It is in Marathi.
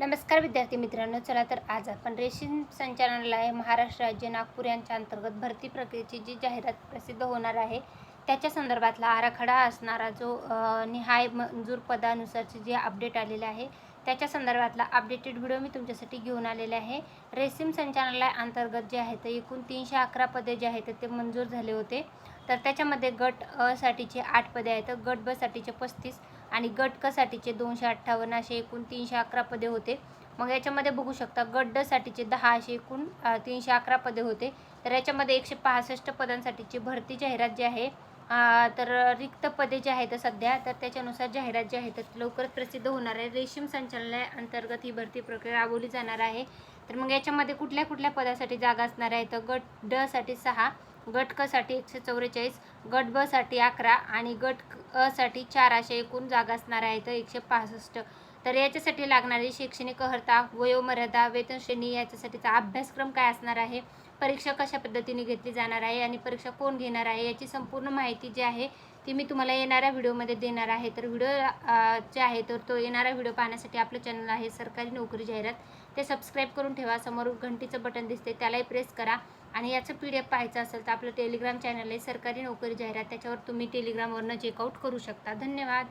नमस्कार विद्यार्थी मित्रांनो चला तर आज आपण रेशीम संचालनालय महाराष्ट्र राज्य नागपूर यांच्या अंतर्गत भरती प्रक्रियेची जी जाहिरात प्रसिद्ध होणार आहे त्याच्या संदर्भातला आराखडा असणारा जो निहाय मंजूर पदानुसारचे जे अपडेट आलेले आहे त्याच्या संदर्भातला अपडेटेड व्हिडिओ मी तुमच्यासाठी घेऊन आलेले आहे. रेशीम संचालनालय अंतर्गत जे आहे ते एकूण तीनशे अकरा पदे जे आहेत ते मंजूर झाले होते. तर त्याच्यामध्ये गट अ साठीचे आठ पदे आहेत गट ब साठीचे पस्तीस आणि गट क साठीचे दोनशे अठ्ठावन्न असे एकूण तीनशे अकरा पदे होते. मग याच्यामध्ये बघू शकता गड्डसाठीचे साठीचे दहा असे एकूण तीनशे अकरा पदे होते. तर याच्यामध्ये एकशे पासष्ट पदांसाठीची भरती जाहिरात जी आहे तर रिक्त पदे जे आहेत सध्या तर त्याच्यानुसार जाहिरात जी आहे तर लवकरच प्रसिद्ध होणार आहे. रेशीम संचालनालय अंतर्गत ही भरती प्रक्रिया राबवली जाणार आहे. तर मग याच्यामध्ये कुठल्या कुठल्या पदासाठी जागा असणार आहे? तर गट ड साठी सहा गट क साठी एकशे चौवेचाळीस गट ब साठी अकरा आणि गट अ साठी चार अशा एकूण जागा असणार आहेत एकशे पासष्ट. तर याच्यासाठी लागणारी शैक्षणिक अर्हता वयोमर्यादा वेतन श्रेणी याच्यासाठीचा अभ्यासक्रम काय असणार आहे? परीक्षा कशा पद्धतीने घेतली जाणार आहे आणि परीक्षा कोण घेणार आहे याची संपूर्ण माहिती जी आहे ती मी तुम्हाला येणाऱ्या व्हिडिओमध्ये देणार आहे. तर व्हिडिओ जे आहे तर तो येणारा व्हिडिओ पाहण्यासाठी आपलं चॅनल आहे सरकारी नोकरी जाहिरात. ते सबस्क्राईब करून ठेवा. समोर घंटीचं बटन दिसते त्यालाही प्रेस करा. आणि याचं पी डी एफ पाहायचं असेल तर आपलं टेलिग्राम चॅनल आहे सरकारी नोकरी जाहिरात. त्याच्यावर तुम्ही टेलिग्रामवरनं चेकआउट करू शकता. धन्यवाद.